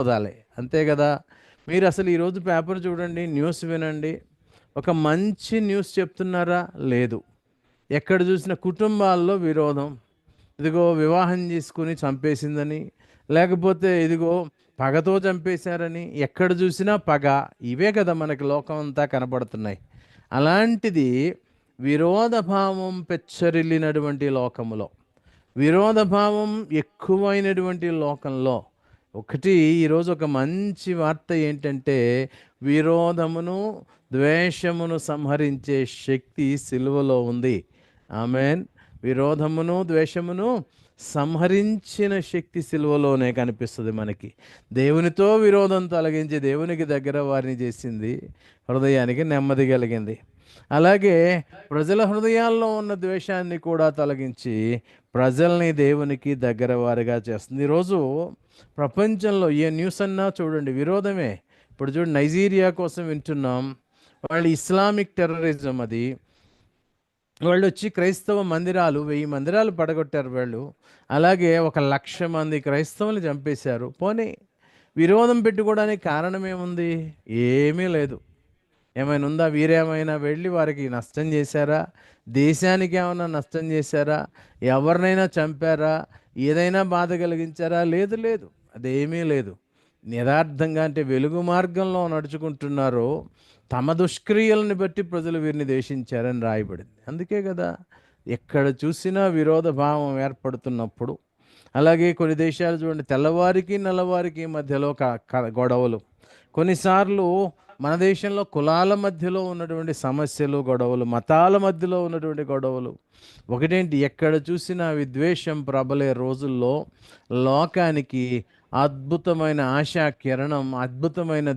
విరోధాలే అంతే కదా? మీరు అసలు ఈరోజు పేపర్ చూడండి న్యూస్ వినండి. ఒక మంచి న్యూస్ చెప్తున్నారా? లేదు. ఎక్కడ చూసిన కుటుంబాల్లో విరోధం. ఇదిగో వివాహం చేసుకుని చంపేసిందని లేకపోతే ఇదిగో పగతో చంపేశారని ఎక్కడ చూసినా పగ. ఇవే కదా మనకి లోకం అంతా కనబడుతున్నాయి. అలాంటిది విరోధభావం పెచ్చరిల్లినటువంటి లోకంలో విరోధభావం ఎక్కువైనటువంటి లోకంలో ఒకటి ఈరోజు ఒక మంచి వార్త ఏంటంటే విరోధమును ద్వేషమును సంహరించే శక్తి సిలువలో ఉంది. ఆమెన్. విరోధమును ద్వేషమును సంహరించిన శక్తి సిలువలోనే కనిపిస్తుంది మనకి. దేవునితో విరోధం తొలగించి దేవునికి దగ్గర వారిని చేసింది హృదయానికి నెమ్మది కలిగింది. అలాగే ప్రజల హృదయాల్లో ఉన్న ద్వేషాన్ని కూడా తొలగించి ప్రజల్ని దేవునికి దగ్గర వారిగా చేస్తుంది. ఈరోజు ప్రపంచంలో ఏ న్యూస్ అన్నా చూడండి విరోధమే. ఇప్పుడు చూడండి నైజీరియా కోసం వింటున్నాం. వాళ్ళు ఇస్లామిక్ టెర్రరిజం అది. వాళ్ళు వచ్చి క్రైస్తవ మందిరాలు వెయ్యి మందిరాలు పడగొట్టారు వాళ్ళు. అలాగే ఒక లక్ష మంది క్రైస్తవులు చంపేశారు. పోనీ విరోధం పెట్టుకోవడానికి కారణం ఏముంది? ఏమీ లేదు. ఏమైనా ఉందా? వీరేమైనా వెళ్ళి వారికి నష్టం చేశారా? దేశానికి ఏమైనా నష్టం చేశారా? ఎవరినైనా చంపారా? ఏదైనా బాధ కలిగించారా? లేదు లేదు. అదేమీ లేదు. యథార్థంగా అంటే వెలుగు మార్గంలో నడుచుకుంటున్నారో తమ దుష్క్రియలను బట్టి ప్రజలు వీరిని దేశించారని రాయబడింది. అందుకే కదా ఎక్కడ చూసినా విరోధ భావం ఏర్పడుతున్నప్పుడు అలాగే కొన్ని దేశాలు చూడండి తెల్లవారికి నల్లవారికి మధ్యలో క- గొడవలు. కొన్నిసార్లు మన దేశంలో కులాల మధ్యలో ఉన్నటువంటి సమస్యలు గొడవలు మతాల మధ్యలో ఉన్నటువంటి గొడవలు. ఒకటేంటి? ఎక్కడ చూసినా విద్వేషం ప్రబలే రోజుల్లో లోకానికి అద్భుతమైన ఆశా కిరణం అద్భుతమైన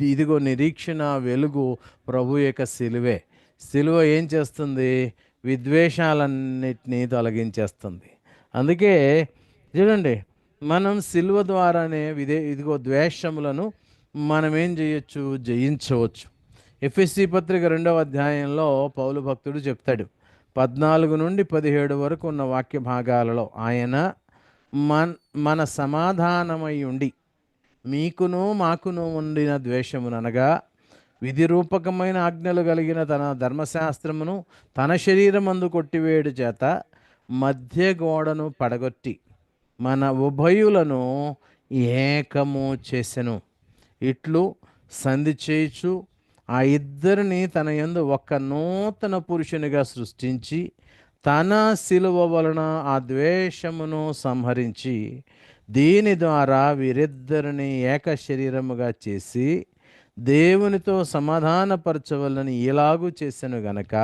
ఇదిగో నిరీక్షణ వెలుగు ప్రభు యొక్క సిలువే. సిలువ ఏం చేస్తుంది? విద్వేషాలన్నిటినీ తొలగించేస్తుంది. అందుకే చూడండి మనం సిలువ ద్వారానే విదే ఇదిగో ద్వేషములను మనం ఏం చేయొచ్చు? జయించవచ్చు. ఎఫ్ఎస్సి పత్రిక రెండవ అధ్యాయంలో పౌలు భక్తుడు చెప్తాడు పద్నాలుగు నుండి పదిహేడు వరకు ఉన్న వాక్య భాగాలలో ఆయన మన్ మన సమాధానమై ఉండి మీకును మాకును ఉండిన ద్వేషమును అనగా విధి రూపకమైన ఆజ్ఞలు కలిగిన తన ధర్మశాస్త్రమును తన శరీరమందు కొట్టివేడు చేత మధ్య గోడను పడగొట్టి మన ఉభయులను ఏకము చేసెను. ఇట్లు సంధి చేయుచు ఆ ఇద్దరిని తన యందు ఒక్క నూతన పురుషునిగా సృష్టించి తన శిలువ వలన ఆ ద్వేషమును సంహరించి దీని ద్వారా వీరిద్దరిని ఏక శరీరముగా చేసి దేవునితో సమాధానపరచవలని ఇలాగూ చేశాను గనక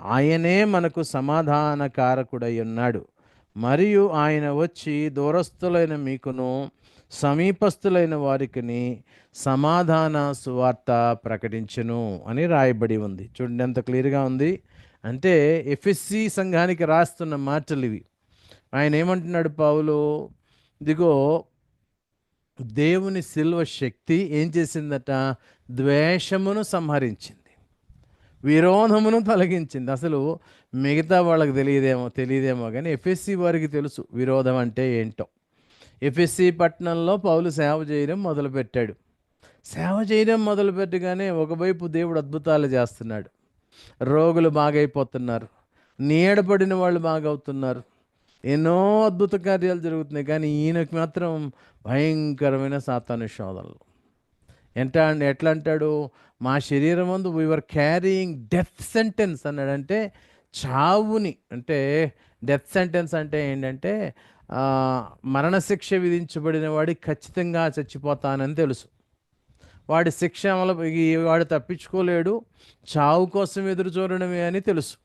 ఆయనే మనకు సమాధానకారకుడై ఉన్నాడు. మరియు ఆయన వచ్చి దూరస్థులైన మీకును సమీపస్థులైన వారికిని సమాధాన సువార్త ప్రకటించును అని రాయబడి ఉంది. చూడండి ఎంత క్లియర్గా ఉంది. అంటే ఎఫ్ఎస్సి సంఘానికి రాస్తున్న మాటలు ఇవి. ఆయన ఏమంటున్నాడు పావులు ఇదిగో దేవుని శిల్వ శక్తి ఏం చేసిందట? ద్వేషమును సంహరించింది. విరోధమును తొలగించింది. అసలు మిగతా వాళ్ళకి తెలియదేమో తెలియదేమో కానీ ఎఫ్ఎస్సి వారికి తెలుసు విరోధం అంటే ఏంటో. ఎఫ్ఎస్సి పట్టణంలో పౌలు సేవ చేయడం మొదలుపెట్టాడు. సేవ చేయడం మొదలుపెట్టగానే ఒకవైపు దేవుడు అద్భుతాలు చేస్తున్నాడు. రోగులు బాగైపోతున్నారు. నీడపడిన వాళ్ళు బాగవుతున్నారు. ఎన్నో అద్భుత కార్యాలు జరుగుతున్నాయి. కానీ ఈయనకి మాత్రం భయంకరమైన సాతాను శోధనలు. ఎంత ఎట్లా అంటాడు? మా శరీరం ముందు వీఆర్ క్యారీయింగ్ డెత్ సెంటెన్స్ అన్నాడంటే చావుని అంటే డెత్ సెంటెన్స్ అంటే ఏంటంటే మరణశిక్ష విధించబడిన వాడి ఖచ్చితంగా చచ్చిపోతానని తెలుసు. వాడి శిక్ష అమలు వాడు తప్పించుకోలేడు చావు కోసం ఎదురు చూడడమే అని తెలుసు.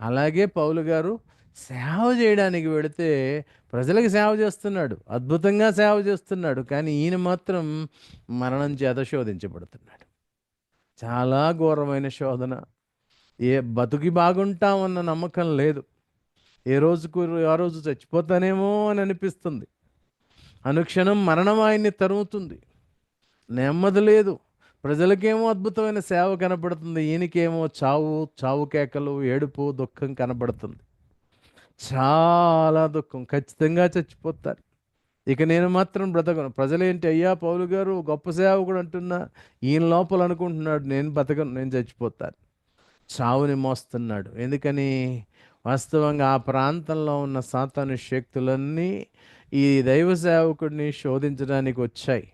అలాగే పౌలు గారు సేవ చేయడానికి వెళితే ప్రజలకు సేవ చేస్తున్నాడు అద్భుతంగా సేవ చేస్తున్నాడు కానీ ఈయన మాత్రం మరణం చేత శోధించబడుతున్నాడు. చాలా ఘోరమైన శోధన. ఏ బతుకి బాగుంటామన్న నమ్మకం లేదు. ఏ రోజుకు ఆ రోజు చచ్చిపోతానేమో అని అనిపిస్తుంది. అనుక్షణం మరణం ఆయన్ని తరుముతుంది. నెమ్మది లేదు. ప్రజలకేమో అద్భుతమైన సేవ కనపడుతుంది ఈయనకేమో చావు చావు కేకలు ఏడుపు దుఃఖం కనపడుతుంది చాలా దుఃఖం. ఖచ్చితంగా చచ్చిపోతారు. ఇక నేను మాత్రం బ్రతకను. ప్రజలేంటి అయ్యా పౌలు గారు గొప్ప సేవకుడు అంటున్నా. ఈయన లోపల అనుకుంటున్నాడు నేను బ్రతకను నేను చచ్చిపోతాను. చావుని మోస్తున్నాడు. ఎందుకని? వాస్తవంగా ఆ ప్రాంతంలో ఉన్న సాతాను శక్తులన్నీ ఈ దైవ సేవకుడిని శోధించడానికి వచ్చాయి.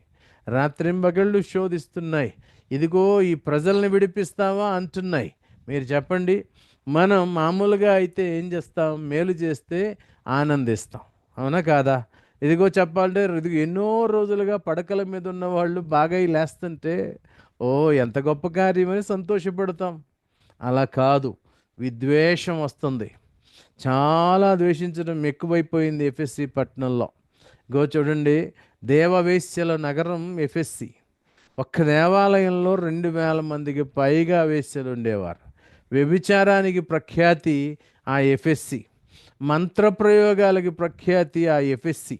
రాత్రింబగళ్ళు శోధిస్తున్నాయి. ఇదిగో ఈ ప్రజల్ని విడిపిస్తావా అంటున్నాయి. మీరు చెప్పండి. మనం మామూలుగా అయితే ఏం చేస్తాం? మేలు చేస్తే ఆనందిస్తాం. అవునా కాదా? ఇదిగో చెప్పాలంటే ఇదిగో ఎన్నో రోజులుగా పడకల మీద ఉన్న వాళ్ళు బాగా లేస్తుంటే ఓ ఎంత గొప్ప కార్యమని సంతోషపడతాం. అలా కాదు. విద్వేషం వస్తుంది. చాలా ద్వేషించడం ఎక్కువైపోయింది ఎఫ్ఎస్సి పట్టణంలో. గో చూడండి దేవవేశ్యల నగరం ఎఫ్ఎస్సి. ఒక్క దేవాలయంలో రెండు వేల మందికి పైగా వేశ్యలు ఉండేవారు. వ్యభిచారానికి ప్రఖ్యాతి ఆ ఎఫ్ఎస్సి. మంత్రప్రయోగాలకి ప్రఖ్యాతి ఆ ఎఫ్ఎస్సి.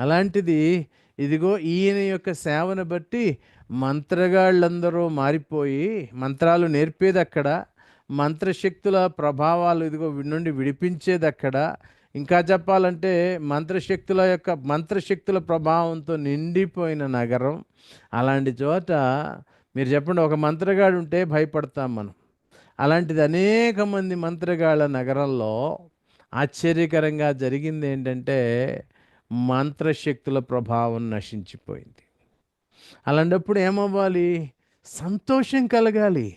అలాంటిది ఇదిగో ఈయన యొక్క సేవను బట్టి మంత్రగాళ్ళందరూ మారిపోయి మంత్రాలు నేర్పేది అక్కడ. మంత్రశక్తుల ప్రభావాలు ఇదిగో నుండి విడిపించేది అక్కడ ఇంకా చెప్పాలంటే మంత్రశక్తుల యొక్క మంత్రశక్తుల ప్రభావంతో నిండిపోయిన నగరం. అలాంటి చోట మీరు చెప్పండి ఒక మంత్రగాడు ఉంటే భయపడతాం మనం. అలాంటిది అనేక మంది మంత్రగాళ్ళ నగరంలో ఆశ్చర్యకరంగా జరిగింది ఏంటంటే మంత్రశక్తుల ప్రభావం నశించిపోయింది. అలాంటప్పుడు ఏమవ్వాలి? సంతోషం కలగాలి.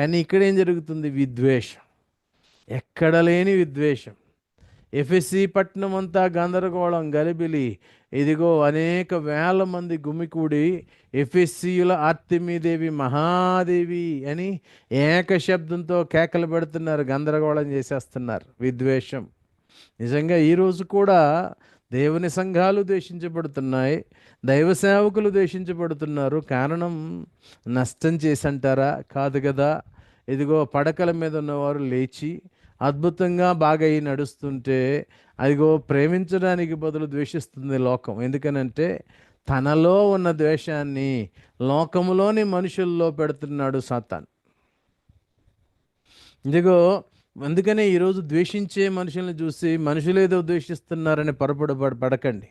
కానీ ఇక్కడ ఏం జరుగుతుంది? విద్వేషం. ఎక్కడ లేని విద్వేషం. ఎఫ్ఎస్సి పట్టణం అంతా గందరగోళం గలిబిలి. ఇదిగో అనేక వేల మంది గుమికూడి ఎఫ్ఎస్సియుల ఆర్తిమీదేవి మహాదేవి అని ఏక శబ్దంతో కేకలు పెడుతున్నారు గందరగోళం చేసేస్తున్నారు. విద్వేషం. నిజంగా ఈరోజు కూడా దేవుని సంఘాలు ద్వేషించబడుతున్నాయి దైవ సేవకులు ద్వేషించబడుతున్నారు. కారణం నష్టం చేసి అంటారా కాదు కదా. ఇదిగో పడకల మీద ఉన్నవారు లేచి అద్భుతంగా బాగా అయి నడుస్తుంటే అదిగో ప్రేమించడానికి బదులు ద్వేషిస్తుంది లోకం. ఎందుకనంటే తనలో ఉన్న ద్వేషాన్ని లోకంలోని మనుషుల్లో పెడుతున్నాడు సాతాన్. ఇదిగో అందుకనే ఈరోజు ద్వేషించే మనుషుల్ని చూసి మనుషులేదో ద్వేషిస్తున్నారని పొరపడు పడకండి.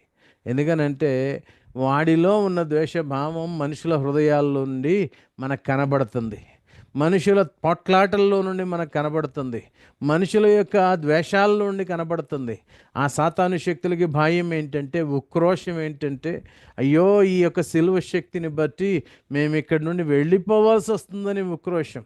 ఎందుకనంటే వాడిలో ఉన్న ద్వేషభావం మనుషుల హృదయాల్లో నుండి మనకు కనబడుతుంది. మనుషుల పొట్లాటల్లో నుండి మనకు కనబడుతుంది. మనుషుల యొక్క ద్వేషాల నుండి కనబడుతుంది. ఆ సాతాను శక్తులకి భయం ఏంటంటే ఉక్రోషం ఏంటంటే అయ్యో ఈ యొక్క సిలువ శక్తిని బట్టి మేము ఇక్కడి నుండి వెళ్ళిపోవాల్సి వస్తుందని ఉక్రోషం.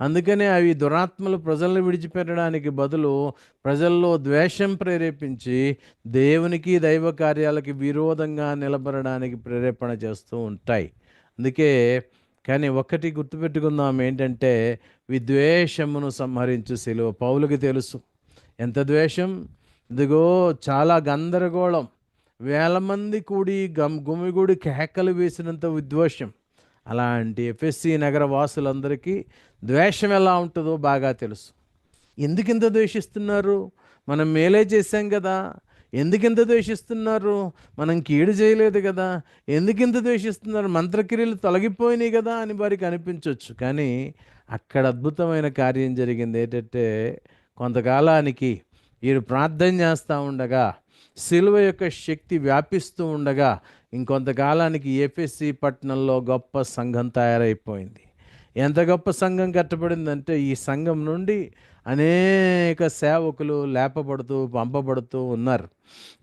అందుకనే అవి దురాత్మలు ప్రజలను విడిచిపెట్టడానికి బదులు ప్రజల్లో ద్వేషం ప్రేరేపించి దేవునికి దైవ కార్యాలకి విరోధంగా నిలబడడానికి ప్రేరేపణ చేస్తూ ఉంటాయి. అందుకే కానీ ఒక్కటి గుర్తుపెట్టుకుందాం ఏంటంటే విద్వేషమును సంహరించు సెలువ పౌలుకి తెలుసు. ఎంత ద్వేషం? ఇదిగో చాలా గందరగోళం. వేల మంది కూడి గమ్ గుమిగూడి కేకలు వేసినంత విద్వేషం. అలాంటి ఎఫ్ఎస్సి నగర వాసులందరికీ ద్వేషం ఎలా ఉంటుందో బాగా తెలుసు. ఎందుకింత ద్వేషిస్తున్నారు? మనం మేలే చేశాం కదా. ఎందుకింత ద్వేషిస్తున్నారు? మనం కీడు చేయలేదు కదా. ఎందుకింత ద్వేషిస్తున్నారు? మంత్రక్రియలు తొలగిపోయినాయి కదా అని వారికి అనిపించవచ్చు కానీ అక్కడ అద్భుతమైన కార్యం జరిగింది. ఏంటంటే కొంతకాలానికి వీరు ప్రార్థన చేస్తూ ఉండగా సిలువ యొక్క శక్తి వ్యాపిస్తూ ఉండగా ఇంకొంతకాలానికి ఏపీసీ పట్టణంలో గొప్ప సంఘం తయారైపోయింది. ఎంత గొప్ప సంఘం కట్టబడిందంటే ఈ సంఘం నుండి అనేక సేవకులు లేపబడుతూ పంపబడుతూ ఉన్నారు.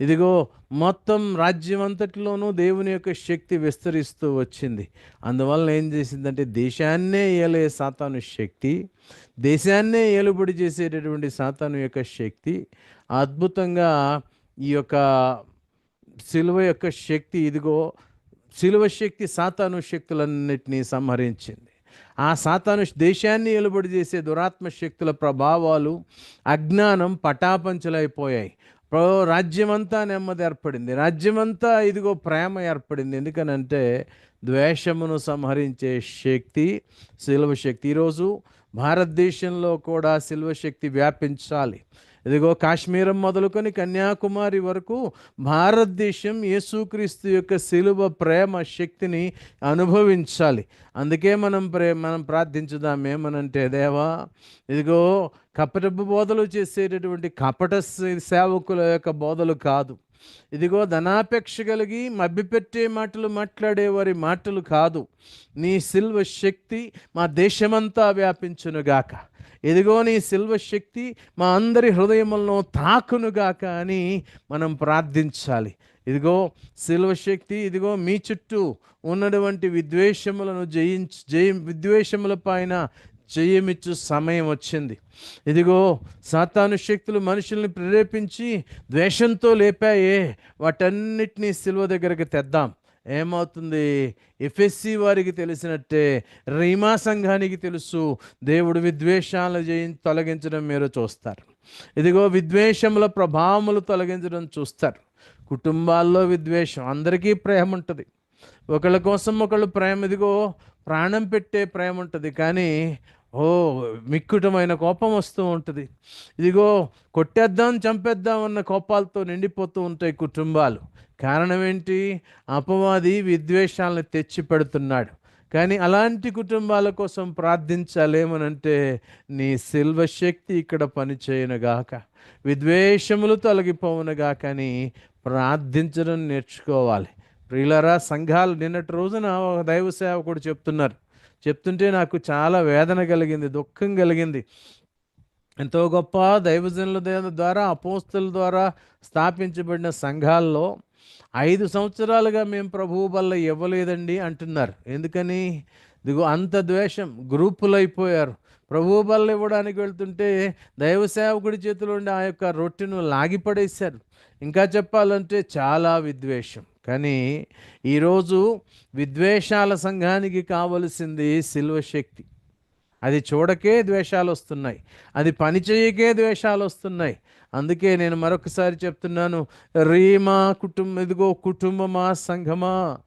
ఇదిగో మొత్తం రాజ్యం అంతటిలోనూ దేవుని యొక్క శక్తి విస్తరిస్తూ వచ్చింది. అందువలన ఏం చేసిందంటే దేశాన్నే ఏలే సాతాను శక్తి దేశాన్నే ఏలుబడి చేసేటటువంటి సాతాను యొక్క శక్తి అద్భుతంగా ఈ యొక్క సిలువ యొక్క శక్తి ఇదిగో సిలువ శక్తి సాతాను శక్తులన్నిటినీ సంహరించింది. ఆ సాతాను దేశాన్ని ఎలుబడి చేసే దురాత్మ శక్తుల ప్రభావాలు అజ్ఞానం పటాపంచలైపోయాయి. రాజ్యమంతా నెమ్మది ఏర్పడింది. రాజ్యమంతా ఇదిగో ప్రేమ ఏర్పడింది. ఎందుకనంటే ద్వేషమును సంహరించే శక్తి సిల్వ శక్తి. ఈరోజు భారతదేశంలో కూడా శిల్వ శక్తి వ్యాపించాలి. ఇదిగో కాశ్మీరం మొదలుకొని కన్యాకుమారి వరకు భారతదేశం యేసుక్రీస్తు యొక్క సిలువ ప్రేమ శక్తిని అనుభవించాలి. అందుకే మనం ప్రే మనం ప్రార్థించుదాం ఏమనంటే దేవా ఇదిగో కపటపు బోధలు చేసేటటువంటి కపట సేవకుల యొక్క బోధలు కాదు. ఇదిగో ధనాపేక్ష కలిగి మభ్యపెట్టే మాటలు మాట్లాడే వారి మాటలు కాదు. నీ సిల్వ శక్తి మా దేశమంతా వ్యాపించునుగాక. ఇదిగో నీ సిల్వ శక్తి మా అందరి హృదయములను తాకునుగాక అని మనం ప్రార్థించాలి. ఇదిగో సిల్వ శక్తి ఇదిగో మీ చుట్టూ ఉన్నటువంటి విద్వేషములను జయించ జయం విద్వేషముల పైన జయమిచ్చు సమయం వచ్చింది. ఇదిగో సాతాను శక్తులు మనుషుల్ని ప్రేరేపించి ద్వేషంతో లేపాయే వాటన్నిటినీ సిల్వ దగ్గరికి తెద్దాం. ఏమవుతుంది? ఎఫ్ఎస్సి వారికి తెలిసినట్టే రీమా సంఘానికి తెలుసు దేవుడు విద్వేషాలు జయి తొలగించడం మీరు చూస్తారు. ఇదిగో విద్వేషముల ప్రభావములు తొలగించడం చూస్తారు. కుటుంబాల్లో విద్వేషం అందరికీ ప్రేమ ఉంటుంది. ఒకళ్ళ కోసం ఒకళ్ళు ప్రేమ ఇదిగో ప్రాణం పెట్టే ప్రేమ ఉంటుంది. కానీ ఓ మిక్కుటమైన కోపం వస్తూ ఉంటుంది. ఇదిగో కొట్టేద్దాం చంపేద్దాం అన్న కోపాలతో నిండిపోతూ ఉంటాయి కుటుంబాలు. కారణం ఏంటి అపవాది విద్వేషాలను తెచ్చి పెడుతున్నాడు. కానీ అలాంటి కుటుంబాల కోసం ప్రార్థించాలేమనంటే నీ సిల్వ శక్తి ఇక్కడ పనిచేయనుగాక. విద్వేషములు తొలగిపోవునుగా కానీ ప్రార్థించడం నేర్చుకోవాలి. ప్రియులరా సంఘాలు నిన్నటి రోజున ఒక దైవ సేవకుడు చెప్తున్నారు. చెప్తుంటే నాకు చాలా వేదన కలిగింది దుఃఖం కలిగింది. ఎంతో గొప్ప దైవజనుల ద్వారా అపోస్తుల ద్వారా స్థాపించబడిన సంఘాల్లో ఐదు సంవత్సరాలుగా మేము ప్రభువు వల్ల ఇవ్వలేదండి అంటున్నారు. ఎందుకని? ఇదిగో అంత ద్వేషం గ్రూపులు అయిపోయారు ప్రభువు బల్ల ఇవ్వడానికి వెళ్తుంటే దైవ సేవకుడి చేతిలో ఉండి ఆ యొక్క రొట్టెను లాగిపడేశారు. ఇంకా చెప్పాలంటే చాలా విద్వేషం. కానీ ఈరోజు విద్వేషాల సంఘానికి కావలసింది సిల్వ శక్తి. అది చూడకే ద్వేషాలు వస్తున్నాయి. అది పని చేయకే ద్వేషాలు వస్తున్నాయి. అందుకే నేను మరొకసారి చెప్తున్నాను రీమా కుటుంబం ఇదిగో కుటుంబమా సంఘమా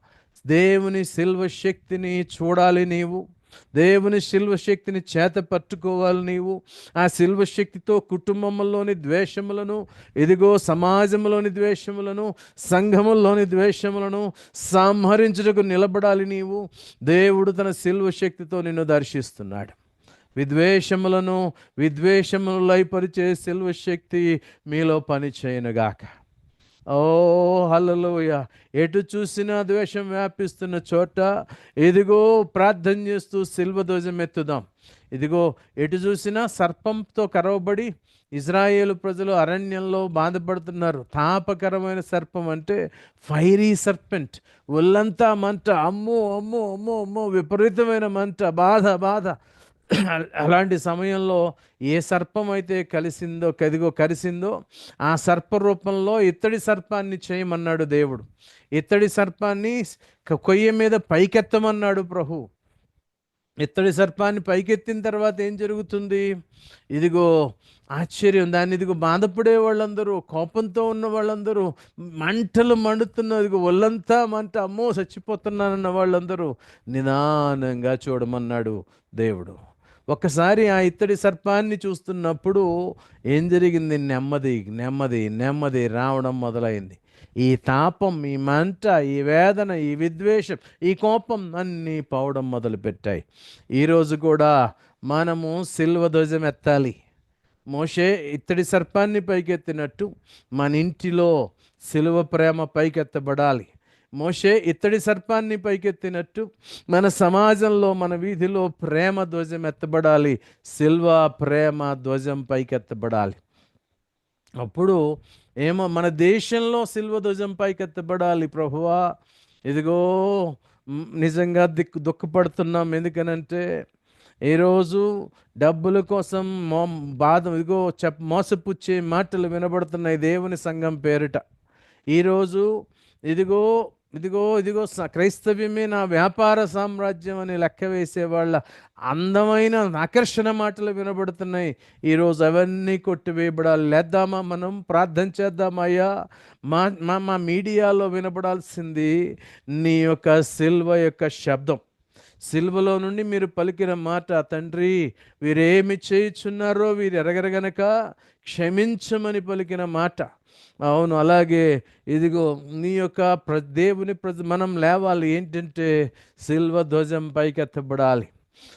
దేవుని సిల్వ శక్తిని చూడాలి నీవు. దేవుని శిల్వ శక్తిని చేత పట్టుకోవాలి నీవు. ఆ శిల్వ శక్తితో కుటుంబంలోని ద్వేషములను ఇదిగో సమాజంలోని ద్వేషములను సంఘముల్లోని ద్వేషములను సంహరించుటకు నిలబడాలి నీవు. దేవుడు తన శిల్వ శక్తితో నిన్ను దర్శిస్తున్నాడు. విద్వేషములను విద్వేషములైపరిచే శిల్వ శక్తి మీలో పని చేయనుగాక ఓ హల్లలోయ. ఎటు చూసినా ద్వేషం వ్యాపిస్తున్న చోట ఇదిగో ప్రార్థన చేస్తూ శిల్వ ధ్వజం ఎత్తుదాం. ఇదిగో ఎటు చూసినా సర్పంతో కరవబడి ఇజ్రాయేల్ ప్రజలు అరణ్యంలో బాధపడుతున్నారు. తాపకరమైన సర్పం అంటే ఫైరీ సర్పెంట్ ఒళ్ళంతా మంట. అమ్మో అమ్మో అమ్మో అమ్మో విపరీతమైన మంట. బాధ బాధ. అలాంటి సమయంలో ఏ సర్పం అయితే కలిసిందో కదిగో కరిసిందో ఆ సర్ప రూపంలో ఇత్తడి సర్పాన్ని చేయమన్నాడు దేవుడు. ఇత్తడి సర్పాన్ని కొయ్య మీద పైకెత్తమన్నాడు ప్రభు. ఇత్తడి సర్పాన్ని పైకెత్తిన తర్వాత ఏం జరుగుతుంది? ఇదిగో ఆశ్చర్యం. దాన్ని ఇదిగో బాధపడే వాళ్ళందరూ కోపంతో ఉన్న వాళ్ళందరూ మంటలు మండుతున్న ఇదిగో ఒళ్ళంతా మంట అమ్మో చచ్చిపోతున్నానన్న వాళ్ళందరూ నిదానంగా చూడమన్నాడు దేవుడు. ఒక్కసారి ఆ ఇత్తడి సర్పాన్ని చూస్తున్నప్పుడు ఏం జరిగింది? నెమ్మది నెమ్మది నెమ్మది రావడం మొదలైంది. ఈ తాపం ఈ మంట ఈ వేదన ఈ విద్వేషం ఈ కోపం అన్నీ పోవడం మొదలుపెట్టాయి. ఈరోజు కూడా మనము సిల్వ ధ్వజం ఎత్తాలి. మోషే ఇత్తడి సర్పాన్ని పైకెత్తినట్టు మన ఇంటిలో సిలువ ప్రేమ పైకెత్తబడాలి. మోషే ఇత్తడి సర్పాన్ని పైకెత్తినట్టు మన సమాజంలో మన వీధిలో ప్రేమ ధ్వజం ఎత్తబడాలి. సిల్వ ప్రేమ ధ్వజం పైకెత్తబడాలి. అప్పుడు ఏమో మన దేశంలో సిల్వ ధ్వజం పైకెత్తబడాలి ప్రభువా. ఇదిగో నిజంగా దిక్కు దుఃఖపడుతున్నాం. ఎందుకనంటే ఈరోజు డబ్బుల కోసం మో బాధ ఇదిగో చెప్ మోసపుచ్చే మాటలు వినబడుతున్నాయి దేవుని సంఘం పేరిట. ఈరోజు ఇదిగో ఇదిగో ఇదిగో స- క్రైస్తవ్యమే నా వ్యాపార సామ్రాజ్యం అని లెక్క వేసే వాళ్ళ అందమైన ఆకర్షణ మాటలు వినబడుతున్నాయి. ఈరోజు అవన్నీ కొట్టివేయబడాలి. లేద్దామా మనం? ప్రార్థన చేద్దామా అయ్యా? మా మా మా మీడియాలో వినబడాల్సింది నీ యొక్క సిల్వ యొక్క శబ్దం. సిల్వలో నుండి మీరు పలికిన మాట తండ్రి వీరేమి చేయుచున్నారో వీరు ఎరగరగనక క్షమించమని పలికిన మాట. అవును అలాగే ఇదిగో నీ యొక్క ప్ర దేవుని ప్రజ మనం లేవాలి. ఏంటంటే సిల్వ ధ్వజం పైకెత్తబడాలి.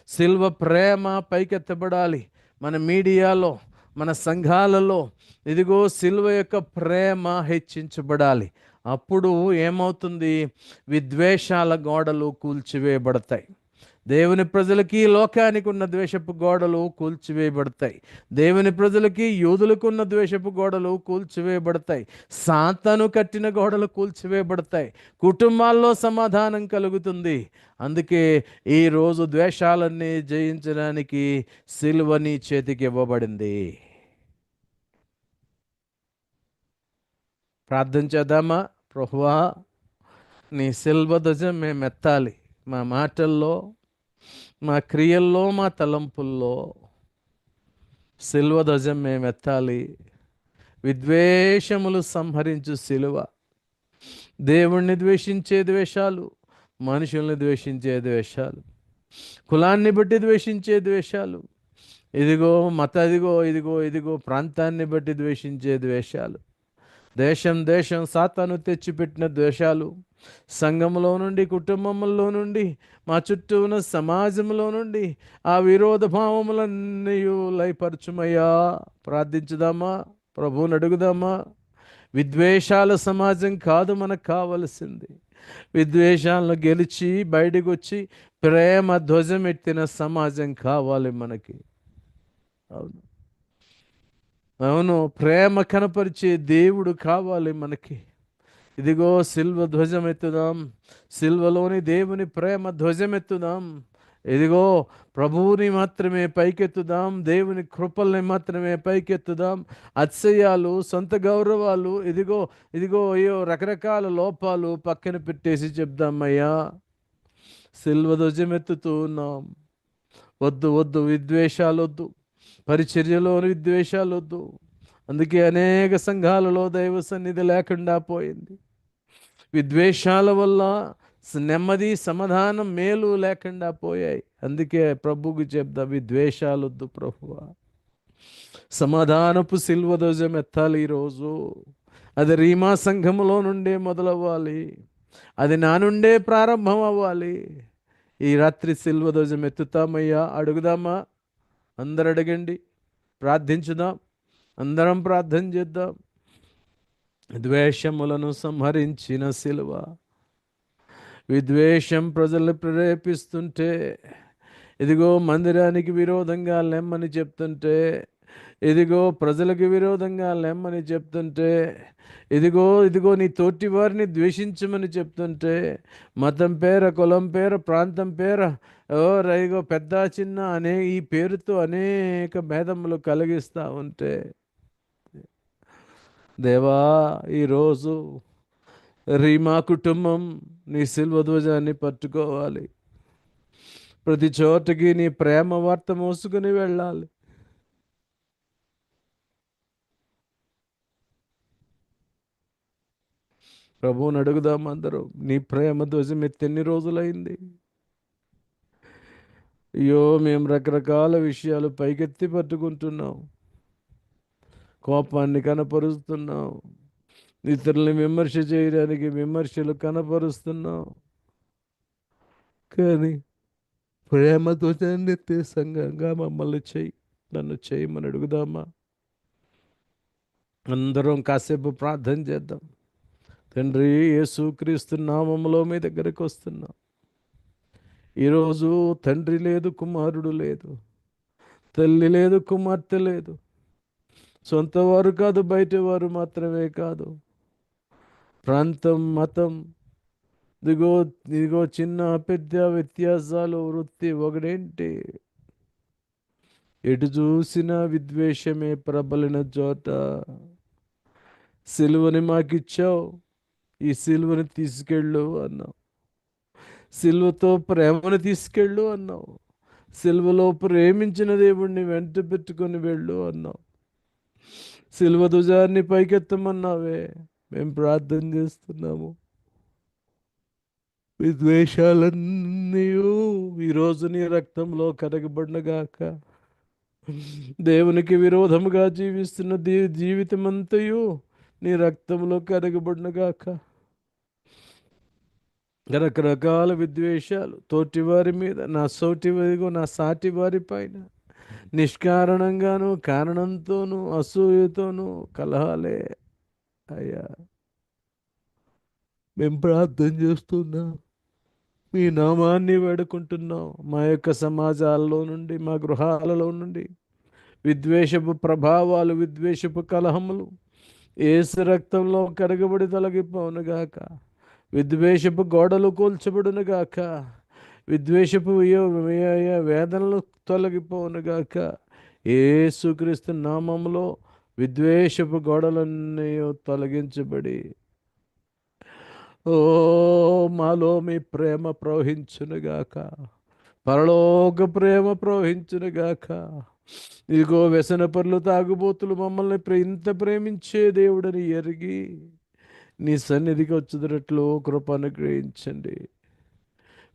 సిల్వ ప్రేమ పైకెత్తబడాలి. మన మీడియాలో మన సంఘాలలో ఇదిగో సిల్వ యొక్క ప్రేమ హెచ్చించబడాలి. అప్పుడు ఏమవుతుంది? విద్వేషాల గోడలు కూల్చివేయబడతాయి. దేవుని ప్రజలకి లోకానికి ఉన్న ద్వేషపు గోడలు కూల్చివేయబడతాయి. దేవుని ప్రజలకి యూదులకు ఉన్న ద్వేషపు గోడలు కూల్చివేయబడతాయి. సాతను కట్టిన గోడలు కూల్చివేయబడతాయి. కుటుంబాల్లో సమాధానం కలుగుతుంది. అందుకే ఈరోజు ద్వేషాలన్నీ జయించడానికి సిల్వని చేతికి ఇవ్వబడింది. ప్రార్థన చేద్దామా? ప్రభువా నీ సిల్వ ధ్వజం మేము ఎత్తాలి మా మాటల్లో మా క్రియల్లో మా తలంపుల్లో సిల్వ ధ్వజం మేము ఎత్తాలి విద్వేషములు సంహరించు సిలువ. దేవుణ్ణి ద్వేషించే ద్వేషాలు మనుషుల్ని ద్వేషించే ద్వేషాలు. కులాన్ని బట్టి ద్వేషించే ద్వేషాలు. ఇదిగో మత ఇదిగో ఇదిగో ఇదిగో ప్రాంతాన్ని బట్టి ద్వేషించే ద్వేషాలు. దేశం దేశం సాతాను తెచ్చిపెట్టిన ద్వేషాలు. సంఘంలో నుండి కుటుంబంలో నుండి మా చుట్టూ ఉన్న సమాజంలో నుండి ఆ విరోధ భావములన్నీ లయపరచుమయ్యా ప్రార్థించుదామా ప్రభువుని అడుగుదామా? విద్వేషాల సమాజం కాదు మనకు కావలసింది. విద్వేషాలను గెలిచి బయటకు వచ్చి ప్రేమ ధ్వజం ఎత్తిన సమాజం కావాలి మనకి. అవును. అవును ప్రేమ కనపరిచే దేవుడు కావాలి మనకి. ఇదిగో సిల్వ ధ్వజం ఎత్తుదాం సిల్వలోని దేవుని ప్రేమ ధ్వజం ఎత్తుదాం ఇదిగో ప్రభువుని మాత్రమే పైకెత్తుదాం. దేవుని కృపల్ని మాత్రమే పైకెత్తుదాం. అతిశయాలు సొంత గౌరవాలు ఇదిగో ఇదిగో అయ్యో రకరకాల లోపాలు పక్కన పెట్టేసి చెప్దామయ్యా. సిల్వ ధ్వజం ఉన్నాం. వద్దు వద్దు విద్వేషాలు వద్దు పరిచర్యలోని విద్వేషాలు వద్దు అందుకే అనేక సంఘాలలో దైవ సన్నిధి లేకుండా పోయింది. విద్వేషాల వల్ల నెమ్మది సమాధానం మేలు లేకుండా పోయాయి. అందుకే ప్రభుకు చెప్దా విద్వేషాలొద్దు ప్రభువా. సమాధానపు సిల్వ ధ్వజం ఎత్తాలి ఈరోజు. అది రీమా సంఘములో నుండే మొదలవ్వాలి. అది నా నుండే ప్రారంభం అవ్వాలి. ఈ రాత్రి సిల్వ ధ్వజం ఎత్తుతామయ్యా. అడుగుదామా? అందరు అడగండి ప్రార్థించుదాం. అందరం ప్రార్థన చేద్దాం. ద్వేషములను సంహరించిన సిలువ. విద్వేషం ప్రజలను ప్రేరేపిస్తుంటే ఇదిగో మందిరానికి విరోధంగా లెమ్మని చెప్తుంటే ఇదిగో ప్రజలకు విరోధంగా లెమ్మని చెప్తుంటే ఇదిగో ఇదిగో నీ తోటి వారిని ద్వేషించమని చెప్తుంటే మతం పేర కులం పేర ప్రాంతం పేర ఓ రైగో పెద్ద చిన్న అనే ఈ పేరుతో అనేక భేదములు కలిగిస్తూ ఉంటే దేవా ఈరోజు రీమా కుటుంబం నీ సిల్వ ధ్వజాన్ని పట్టుకోవాలి. ప్రతి చోటకి నీ ప్రేమ వార్త మోసుకుని వెళ్ళాలి. ప్రభువుని అడుగుదాం అందరూ నీ ప్రేమ ధ్వజం ఎన్ని రోజులైంది? అయ్యో మేము రకరకాల విషయాలు పైకెత్తి పట్టుకుంటున్నాం. కోపాన్ని కనపరుస్తున్నాం ఇతరుల్ని విమర్శ చేయడానికి విమర్శలు కనపరుస్తున్నావు. కానీ ప్రేమతో ఎత్తే సంఘంగా మమ్మల్ని చెయ్యి నన్ను చేయమని అడుగుదామా? అందరం కాసేపు ప్రార్థన చేద్దాం. తండ్రి యేసుక్రీస్తు నామములో మీ దగ్గరకు వస్తున్నాం. ఈరోజు తండ్రి లేదు కుమారుడు లేదు. తల్లి లేదు కుమార్తె లేదు. సొంత వారు కాదు బయట వారు మాత్రమే కాదు. ప్రాంతం మతం ఇదిగో ఇదిగో చిన్న పెద్ద వ్యత్యాసాలు వృత్తి ఒకటేంటి? ఎటు చూసిన విద్వేషమే ప్రబలిన చోట. సిలువని మాకిచ్చావు ఈ సిలువని తీసుకెళ్ళు అన్నావు. సిలువతో ప్రేమను తీసుకెళ్ళు అన్నావు. సిలువలో ప్రేమించిన దేవుణ్ణి వెంట పెట్టుకొని వెళ్ళు అన్నావు. సిల్వ ధ్వజాన్ని పైకెత్తమన్నావే. మేము ప్రార్థన చేస్తున్నాము. విద్వేషాలన్నీ ఈరోజు నీ రక్తంలో కరగబడినగాక దేవునికి విరోధముగా జీవిస్తున్న దీ జీవితమంతయు నీ రక్తంలో కరగబడినగాక రకరకాల విద్వేషాలు తోటివారి మీద నా సోటి వారిగో నా సాటి వారి పైన నిష్కారణంగాను కారణంతోనూ అసూయతోనూ కలహాలే. అయ్యా మేము ప్రార్థన చేస్తున్నాం. మీ నామాన్ని వేడుకుంటున్నాం. మా యొక్క సమాజాల్లో నుండి మా గృహాలలో నుండి. విద్వేషపు ప్రభావాలు విద్వేషపు కలహములు. ఏసు రక్తంలో కరగబడి తొలగిపోనుగాక విద్వేషపు గోడలు కూల్చబడునుగాక. విద్వేషపు వేదనలు తొలగిపోను వేదనలు తొలగిపోనుగాక ఏసుక్రీస్తు నామంలో విద్వేషపు గోడలన్నీ తొలగించబడి ఓ మాలో మీ ప్రేమ ప్రవహించునుగాక. పరలోక ప్రేమ ప్రవహించునుగాక. ఇదిగో వ్యసన పనులు తాగుబోతులు మమ్మల్ని ఇంత ప్రేమించే దేవుడని ఎరిగి నీ సన్నిధికి వచ్చుదరట్లు కృప అనుగ్రహించండి.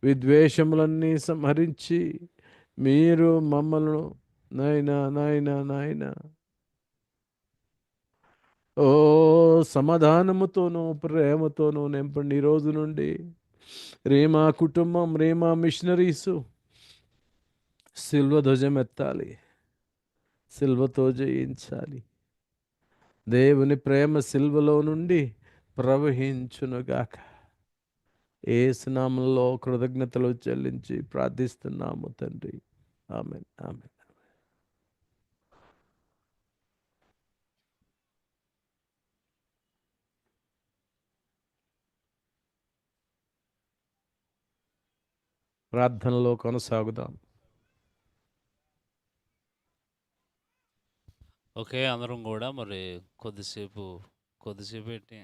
విద్వేషములన్నీ సంహరించి మీరు మమ్మల్ని నాయనా నాయనా నాయనా. ఓ సమాధానముతోనూ ప్రేమతోనూ నింపండి ఈ రోజు నుండి. రేమా కుటుంబం రేమా మిషనరీసు. సిల్వ ధ్వజం ఎత్తాలి సిల్వతో జయించాలి. దేవుని ప్రేమ సిల్వలో నుండి ప్రవహించునుగాక. ఏ స్నామంలో కృతజ్ఞతలు చెల్లించి ప్రార్థిస్తున్నాము తండ్రి. ఆమె ఆమె ప్రార్థనలో కొనసాగుదాం. ఓకే అందరం కూడా మరి కొద్దిసేపు కొద్దిసేపు పెట్టి